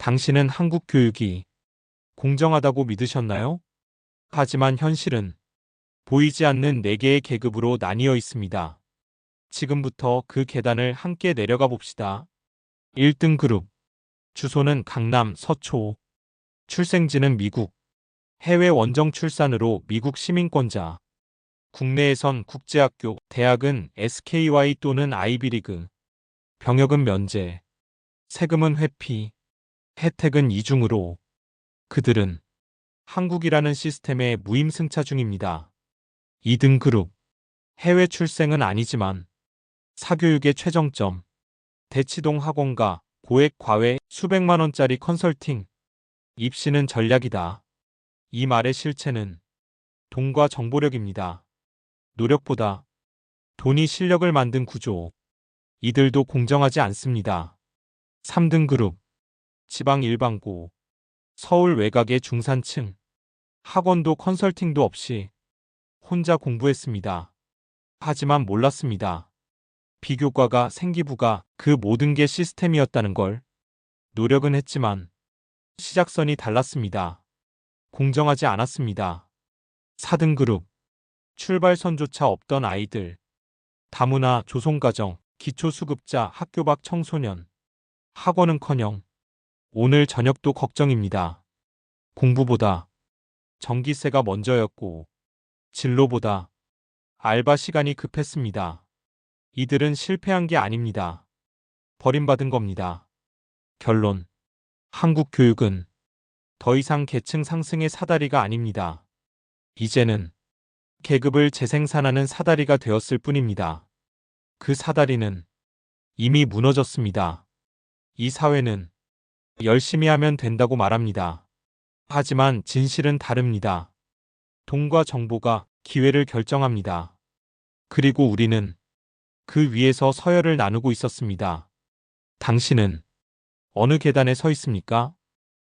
당신은 한국 교육이 공정하다고 믿으셨나요? 하지만 현실은 보이지 않는 4개의 계급으로 나뉘어 있습니다. 지금부터 그 계단을 함께 내려가 봅시다. 1등 그룹. 주소는 강남 서초. 출생지는 미국. 해외 원정 출산으로 미국 시민권자. 국내에선 국제학교, 대학은 SKY 또는 아이비리그. 병역은 면제. 세금은 회피. 혜택은 이중으로. 그들은 한국이라는 시스템의 무임승차 중입니다. 2등 그룹. 해외 출생은 아니지만 사교육의 최정점. 대치동 학원가, 고액 과외, 수백만 원짜리 컨설팅. 입시는 전략이다. 이 말의 실체는 돈과 정보력입니다. 노력보다 돈이 실력을 만든 구조. 이들도 공정하지 않습니다. 3등 그룹. 지방 일반고. 서울 외곽의 중산층. 학원도 컨설팅도 없이 혼자 공부했습니다. 하지만 몰랐습니다. 비교과가 생기부가 그 모든 게 시스템이었다는 걸. 노력은 했지만 시작선이 달랐습니다. 공정하지 않았습니다. 4등 그룹. 출발선조차 없던 아이들. 다문화 조송가정, 기초수급자, 학교 밖 청소년. 학원은커녕 오늘 저녁도 걱정입니다. 공부보다 전기세가 먼저였고 진로보다 알바 시간이 급했습니다. 이들은 실패한 게 아닙니다. 버림받은 겁니다. 결론. 한국 교육은 더 이상 계층 상승의 사다리가 아닙니다. 이제는 계급을 재생산하는 사다리가 되었을 뿐입니다. 그 사다리는 이미 무너졌습니다. 이 사회는 열심히 하면 된다고 말합니다. 하지만 진실은 다릅니다. 돈과 정보가 기회를 결정합니다. 그리고 우리는 그 위에서 서열을 나누고 있었습니다. 당신은 어느 계단에 서 있습니까?